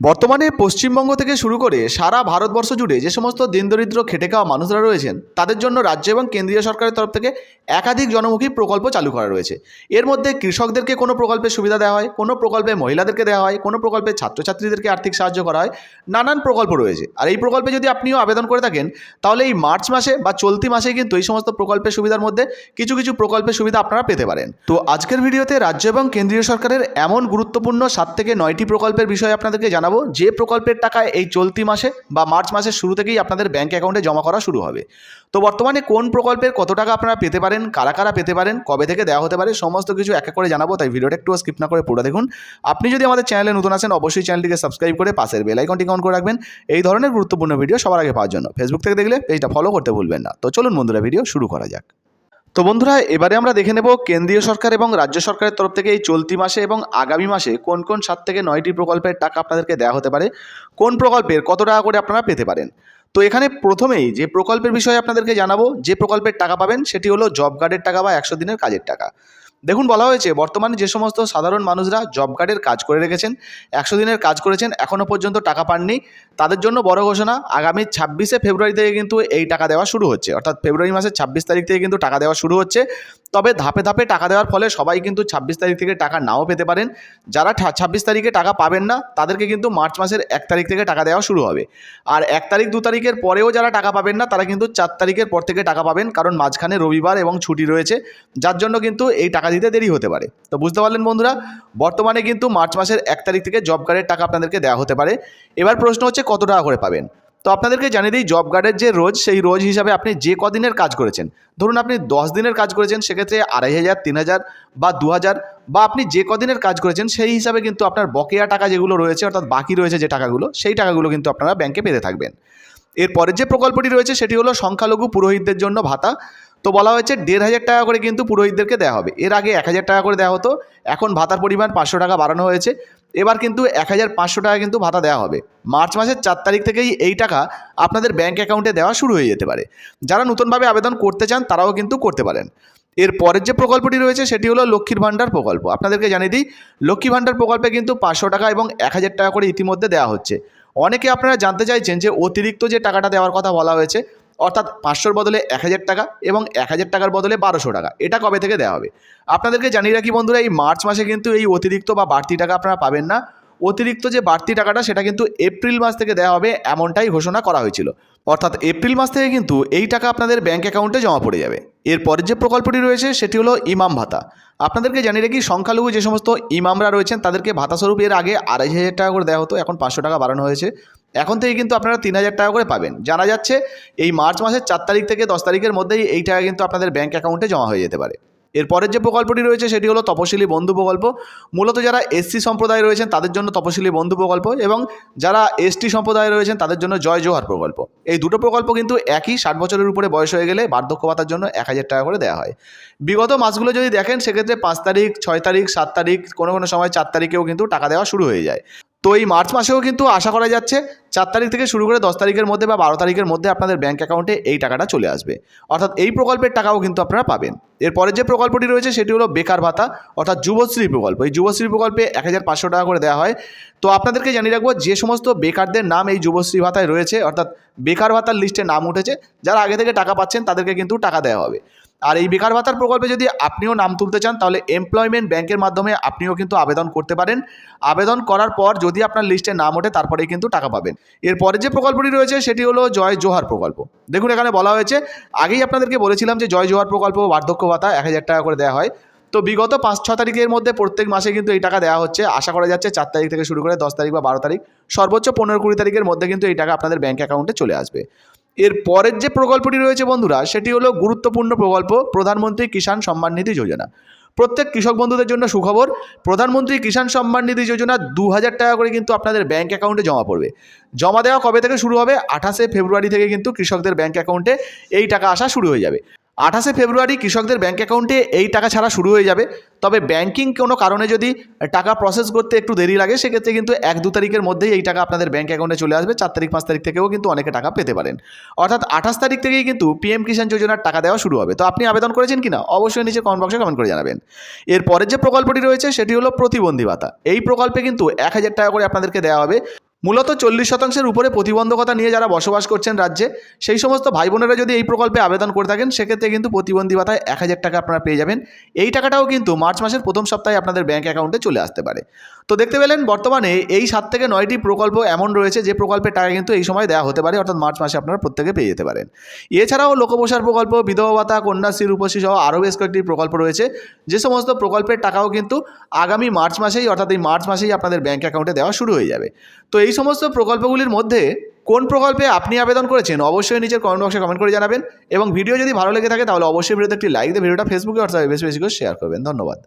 বর্তমানে পশ্চিমবঙ্গ থেকে শুরু করে সারা ভারতবর্ষ জুড়ে যে সমস্ত দিনদরিদ্র খেটে খাওয়া মানুষরা রয়েছেন, তাদের জন্য রাজ্য এবং কেন্দ্রীয় সরকারের তরফ থেকে একাধিক জনমুখী প্রকল্প চালু করা রয়েছে। এর মধ্যে কৃষকদেরকে কোনো প্রকল্পের সুবিধা দেওয়া হয়, কোনো প্রকল্পে মহিলাদেরকে দেওয়া হয়, কোনো প্রকল্পে ছাত্রছাত্রীদেরকে আর্থিক সাহায্য করা হয়, নানান প্রকল্প রয়েছে। আর এই প্রকল্পে যদি আপনিও আবেদন করে থাকেন, তাহলে এই মার্চ মাসে বা চলতি মাসে কিন্তু এই সমস্ত প্রকল্পের সুবিধার মধ্যে কিছু কিছু প্রকল্পের সুবিধা আপনারা পেতে পারেন। তো আজকের ভিডিওতে রাজ্য এবং কেন্দ্রীয় সরকারের এমন গুরুত্বপূর্ণ সাত থেকে নয়টি প্রকল্পের বিষয়ে আপনাদেরকে জানাব যে প্রকল্পের টাকা এই চলতি মাসে বা মার্চ মাসের শুরু থেকেই আপনাদের ব্যাঙ্ক অ্যাকাউন্টে জমা করা শুরু হবে। তো বর্তমানে কোন প্রকল্পের কত টাকা আপনারা পেতে পারেন, কারা কারা পেতে পারেন, কবে থেকে দেওয়া হতে পারে, সমস্ত কিছু এক এক করে জানাব, তাই ভিডিওটা একটু স্কিপ না করে পুরো দেখুন। আপনি যদি আমাদের চ্যানেলে নতুন আসেন অবশ্যই চ্যানেলটিকে সাবস্ক্রাইব করে পাশের বেল আইকনটি অন করে রাখবেন। এই ধরনের গুরুত্বপূর্ণ ভিডিও সবার আগে পাওয়ার জন্য। ফেসবুক থেকে দেখলে পেজটা ফলো করতে ভুলবেন না। তো চলুন বন্ধুরা ভিডিও শুরু করা যাক। তো বন্ধুরা, এবারে আমরা দেখে নেব কেন্দ্রীয় সরকার এবং রাজ্য সরকারের তরফ থেকে এই চলতি মাসে এবং আগামী মাসে কোন কোন সাত থেকে নয়টি প্রকল্পের টাকা আপনাদেরকে দেওয়া হতে পারে, কোন প্রকল্পের কত টাকা করে আপনারা পেতে পারেন। তো এখানে প্রথমেই যে প্রকল্পের বিষয়ে আপনাদেরকে জানাব, যে প্রকল্পের টাকা পাবেন সেটি হলো জব কার্ডের টাকা বা একশো দিনের কাজের টাকা। দেখুন, বলা হয়েছে, বর্তমানে যে সমস্ত সাধারণ মানুষরা জব কার্ডের কাজ করে রেখেছেন, একশো দিনের কাজ করেছেন এখনও পর্যন্ত টাকা পাননি, তাদের জন্য বড় ঘোষণা, আগামী ছাব্বিশে ফেব্রুয়ারি থেকে কিন্তু এই টাকা দেওয়া শুরু হচ্ছে। অর্থাৎ ফেব্রুয়ারি মাসের ছাব্বিশ তারিখ থেকে কিন্তু টাকা দেওয়া শুরু হচ্ছে। তবে ধাপে ধাপে টাকা দেওয়ার ফলে সবাই কিন্তু ছাব্বিশ তারিখ থেকে টাকা নাও পেতে পারেন। যারা ছাব্বিশ তারিখে টাকা পাবেন না, তাদেরকে কিন্তু মার্চ মাসের এক তারিখ থেকে টাকা দেওয়া শুরু হবে। আর এক তারিখ, দু তারিখের পরেও যারা টাকা পাবেন না, তারা কিন্তু চার তারিখের পর থেকে টাকা পাবেন, কারণ মাঝখানে রবিবার এবং ছুটি রয়েছে, যার জন্য কিন্তু এই টাকা দিতে দেরি হতে পারে। তো বুঝতে পারলেন বন্ধুরা, বর্তমানে কিন্তু মার্চ মাসের এক তারিখ থেকে জব কার্ডের টাকা আপনাদেরকে দেওয়া হতে পারে। এবার প্রশ্ন হচ্ছে, কত টাকা করে পাবেন? তো আপনাদেরকে জানিয়ে দিই জব কার্ডের যে রোজ, সেই রোজ হিসাবে আপনি যে কদিনের কাজ করেছেন, ধরুন আপনি দশ দিনের কাজ করেছেন, সেক্ষেত্রে আড়াই হাজার, তিন হাজার বা দু হাজার, বা আপনি যে কদিনের কাজ করেছেন, সেই হিসাবে কিন্তু আপনার বকেয়া টাকা যেগুলো রয়েছে, অর্থাৎ বাকি রয়েছে যে টাকাগুলো, সেই টাকাগুলো কিন্তু আপনারা ব্যাংকে পেতে থাকবেন। এরপরের যে প্রকল্পটি রয়েছে, সেটি হলো সংখ্যালঘু পুরোহিতদের জন্য ভাতা। তো বলা হয়েছে দেড় হাজার টাকা করে কিন্তু পুরোহিতদেরকে দেওয়া হবে। এর আগে এক হাজার টাকা করে দেওয়া হতো, এখন ভাতার পরিমাণ পাঁচশো টাকা বাড়ানো হয়েছে। এবার কিন্তু এক হাজার পাঁচশো টাকা কিন্তু ভাতা দেওয়া হবে। মার্চ মাসের চার তারিখ থেকেই এই টাকা আপনাদের ব্যাঙ্ক অ্যাকাউন্টে দেওয়া শুরু হয়ে যেতে পারে। যারা নতুনভাবে আবেদন করতে চান, তারাও কিন্তু করতে পারেন। এর পরের যে প্রকল্পটি রয়েছে, সেটি হলো লক্ষ্মীর ভাণ্ডার প্রকল্প। আপনাদেরকে জানিয়ে দিই লক্ষ্মী ভাণ্ডার প্রকল্পে কিন্তু পাঁচশো টাকা এবং এক হাজার টাকা করে ইতিমধ্যে দেওয়া হচ্ছে। অনেকে আপনারা জানতে চাইছেন যে অতিরিক্ত যে টাকাটা দেওয়ার কথা বলা হয়েছে অর্থাৎ পাঁচশোর বদলে এক হাজার টাকা এবং এক হাজার টাকার বদলে বারোশো টাকা। এটা কবে থেকে দেওয়া হবে? আপনাদেরকে জানিয়ে রাখি বন্ধুরা, এই মার্চ মাসে কিন্তু এই অতিরিক্ত বা বাড়তি টাকা আপনারা পাবেন না। অতিরিক্ত যে বাড়তি টাকাটা, সেটা কিন্তু এপ্রিল মাস থেকে দেওয়া হবে এমনটাই ঘোষণা করা হয়েছিল। অর্থাৎ এপ্রিল মাস থেকে কিন্তু এই টাকা আপনাদের ব্যাঙ্ক অ্যাকাউন্টে জমা পড়ে যাবে। এরপরের যে প্রকল্পটি রয়েছে, সেটি হলো ইমাম ভাতা। আপনাদেরকে জানিয়ে রাখি, সংখ্যালঘু যে সমস্ত ইমামরা রয়েছেন, তাদেরকে ভাতা স্বরূপ এর আগে আড়াই হাজার টাকা করে দেওয়া হতো। এখন পাঁচশো টাকা বাড়ানো হয়েছে। এখন থেকে কিন্তু আপনারা তিন হাজার টাকা করে পাবেন। জানা যাচ্ছে এই মার্চ মাসের চার তারিখ থেকে দশ তারিখের মধ্যেই এই টাকা কিন্তু আপনাদের ব্যাঙ্ক অ্যাকাউন্টে জমা হয়ে যেতে পারে। এরপরের যে প্রকল্পটি রয়েছে সেটি হলো তপশিলি বন্ধু প্রকল্প। মূলত যারা এসসি সম্প্রদায় রয়েছেন তাদের জন্য তপশিলি বন্ধু প্রকল্প এবং যারা এসটি সম্প্রদায় রয়েছেন তাদের জন্য জয় জোহার প্রকল্প। এই দুটো প্রকল্প কিন্তু একই ষাট বছরের উপরে বয়স হয়ে গেলে বার্ধক্য ভাতার জন্য এক হাজার টাকা করে দেওয়া হয়। বিগত মাসগুলো যদি দেখেন সেক্ষেত্রে পাঁচ তারিখ, ছয় তারিখ, সাত তারিখ কোনো কোনো সময় চার তারিখেও কিন্তু টাকা দেওয়া শুরু হয়ে যায়। তো এই মার্চ মাসেও কিন্তু আশা করা যাচ্ছে চার তারিখ থেকে শুরু করে দশ তারিখের মধ্যে বা বারো তারিখের মধ্যে আপনাদের ব্যাঙ্ক অ্যাকাউন্টে এই টাকাটা চলে আসবে। অর্থাৎ এই প্রকল্পের টাকাও কিন্তু আপনারা পাবেন। এরপরে যে প্রকল্পটি রয়েছে সেটি হলো বেকার ভাতা, অর্থাৎ যুবশ্রী প্রকল্প। এই যুবশ্রী প্রকল্পে এক হাজার পাঁচশো টাকা করে দেওয়া হয়। তো আপনাদেরকে জানিয়ে রাখব, যে সমস্ত বেকারদের নাম এই যুবশ্রী ভাতায় রয়েছে, অর্থাৎ বেকার ভাতার লিস্টে নাম উঠেছে, যারা আগে থেকে টাকা পাচ্ছেন তাদেরকে কিন্তু টাকা দেওয়া হবে। আর এই বেকার ভাতার প্রকল্পে যদি আপনিও নাম তুলতে চান, তাহলে এমপ্লয়মেন্ট ব্যাংকের মাধ্যমে আপনিও কিন্তু আবেদন করতে পারেন। আবেদন করার পর যদি আপনার লিস্টে নাম ওঠে তারপরেই কিন্তু টাকা পাবেন। এরপরে যে প্রকল্পটি রয়েছে, সেটি হলো জয় জোহার প্রকল্প। দেখুন, এখানে বলা হয়েছে, আগেই আপনাদেরকে বলেছিলাম যে জয় জোহার প্রকল্প বার্ধক্য ভাতা এক হাজার টাকা করে দেওয়া হয়। তো বিগত পাঁচ, ছ তারিখের মধ্যে প্রত্যেক মাসে কিন্তু এই টাকা দেওয়া হচ্ছে। আশা করা যাচ্ছে চার তারিখ থেকে শুরু করে দশ তারিখ বা বারো তারিখ, সর্বোচ্চ পনেরো কুড়ি তারিখের মধ্যে কিন্তু এই টাকা আপনাদের ব্যাঙ্ক অ্যাকাউন্টে চলে আসবে। এর পরের যে প্রকল্পটি রয়েছে বন্ধুরা, সেটি হলো গুরুত্বপূর্ণ প্রকল্প প্রধানমন্ত্রী কিষাণ সম্মান নিধি যোজনা। প্রত্যেক কৃষক বন্ধুদের জন্য সুখবর, প্রধানমন্ত্রী কিষাণ সম্মান নিধি যোজনা দু হাজার টাকা করে কিন্তু আপনাদের ব্যাঙ্ক অ্যাকাউন্টে জমা পড়বে। জমা দেওয়া কবে থেকে শুরু হবে? আঠাশে ফেব্রুয়ারি থেকে কিন্তু কৃষকদের ব্যাঙ্ক অ্যাকাউন্টে এই টাকা আসা শুরু হয়ে যাবে। আঠাশে ফেব্রুয়ারি কৃষকদের ব্যাঙ্ক অ্যাকাউন্টে এই টাকা ছাড়া শুরু হয়ে যাবে। তবে ব্যাংকিং কোনো কারণে যদি টাকা প্রসেস করতে একটু দেরি লাগে, সেক্ষেত্রে কিন্তু এক দু তারিখের মধ্যেই এই টাকা আপনাদের ব্যাঙ্ক অ্যাকাউন্টে চলে আসবে। চার তারিখ, পাঁচ তারিখ থেকেও কিন্তু অনেকে টাকা পেতে পারেন। অর্থাৎ আঠাশ তারিখ থেকেই কিন্তু পিএম কিষাণ যোজনার টাকা দেওয়া শুরু হবে। তো আপনি আবেদন করেছেন কিনা? অবশ্যই নিচে কমেন্ট বক্সে কমেন্ট করে জানাবেন। এর পরের যে প্রকল্পটি রয়েছে, সেটি হলো প্রতিবন্ধী ভাতা। এই প্রকল্পে কিন্তু এক হাজার টাকা করে আপনাদেরকে দেওয়া হবে। মূলত চল্লিশ শতাংশের উপরে প্রতিবন্ধকতা নিয়ে যারা বসবাস করছেন রাজ্যে, সেই সমস্ত ভাই বোনেরা যদি এই প্রকল্পে আবেদন করে থাকেন, সেক্ষেত্রে কিন্তু প্রতিবন্ধী ভাতায় এক হাজার টাকা আপনারা পেয়ে যাবেন। এই টাকাটাও কিন্তু মার্চ মাসের প্রথম সপ্তাহে আপনাদের ব্যাঙ্ক অ্যাকাউন্টে চলে আসতে পারে। তো দেখতে পেলেন, বর্তমানে এই সাত থেকে নয়টি প্রকল্প এমন রয়েছে, যে প্রকল্পের টাকা কিন্তু এই সময় দেওয়া হতে পারে, অর্থাৎ মার্চ মাসে আপনারা প্রত্যেকে পেয়ে যেতে পারেন। এছাড়াও লোকপ্রসার প্রকল্প, বিধবা ভাতা, কন্যাশ্রী, রূপশ্রী সহ আরও বেশ কয়েকটি প্রকল্প রয়েছে। যে সমস্ত প্রকল্পের টাকাও কিন্তু আগামী মার্চ মাসেই, অর্থাৎ এই মার্চ মাসেই আপনাদের ব্যাঙ্ক অ্যাকাউন্টে দেওয়া শুরু হয়ে যাবে। তো এই সমস্ত প্রকল্পগুলির মধ্যে কোন প্রকল্পে আপনি আবেদন করেছেন অবশ্যই নিচের কমেন্ট বক্সে কমেন্ট করে জানাবেন এবং ভিডিও যদি ভালো লেগে থাকে তাহলে অবশ্যই ভিডিওতে একটি লাইক দিয়ে ভিডিওটা ফেসবুকে হোয়াটসঅ্যাপে বেশি বেশি করে শেয়ার করবেন। ধন্যবাদ।